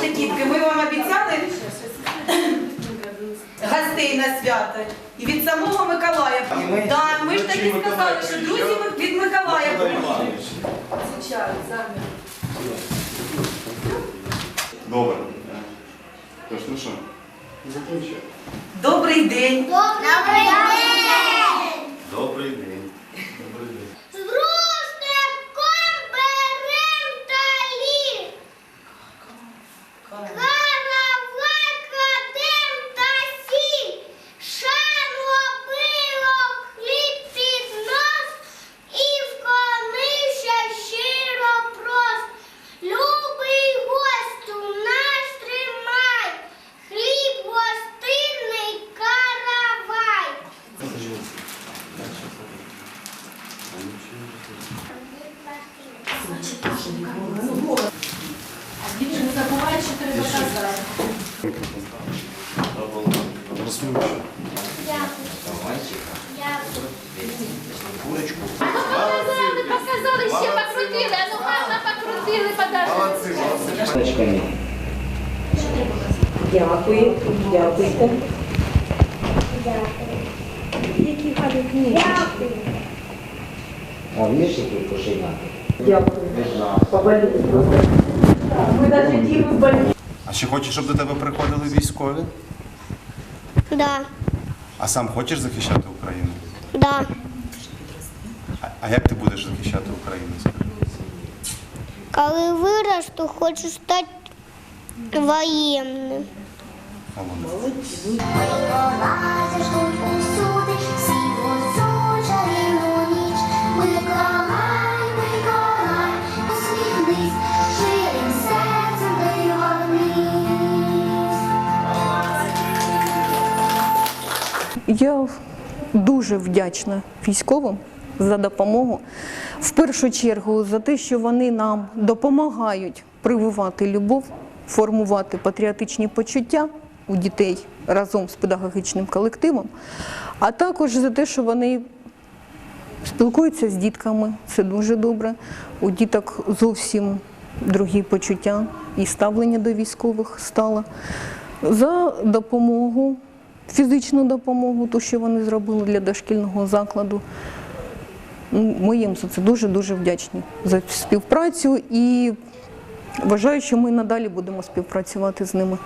Бачите, дітки, ми вам обіцяли гостей на свято. І від самого Миколая. Ми- Да, ми ж таки сказали, що друзі ми- від Миколая. Миколай Іванович. Добре. Тож, ну що, закінчуємо. Добрий день. Добрий день! Казати. Розмовчу. Показали, показали, ще покрутили, а ну гарно покрутили, подожди. Молодці, молодці. Дякую, дякуйте. А вмієш тут кошеняти? Дякую. Поболіли. Ми навіть діви боліли. А ще хочеш, щоб до тебе приходили військові? Да, А сам хочеш захищати Україну? да. А, а як ти будеш захищати Україну? скажи? Коли виросту, хочу стати воєнним. Молодець. Усюди, Я дуже вдячна військовим за допомогу. В першу чергу за те, що вони нам допомагають прививати любов, формувати патріотичні почуття у дітей разом з педагогічним колективом, а також за те, що вони спілкуються з дітками. Це дуже добре. У діток зовсім другі почуття і ставлення до військових стало. За допомогу, фізичну допомогу, ту, що вони зробили для дошкільного закладу. Ну, Ми їм за це дуже-дуже вдячні за співпрацю і вважаю, що ми надалі будемо співпрацювати з ними.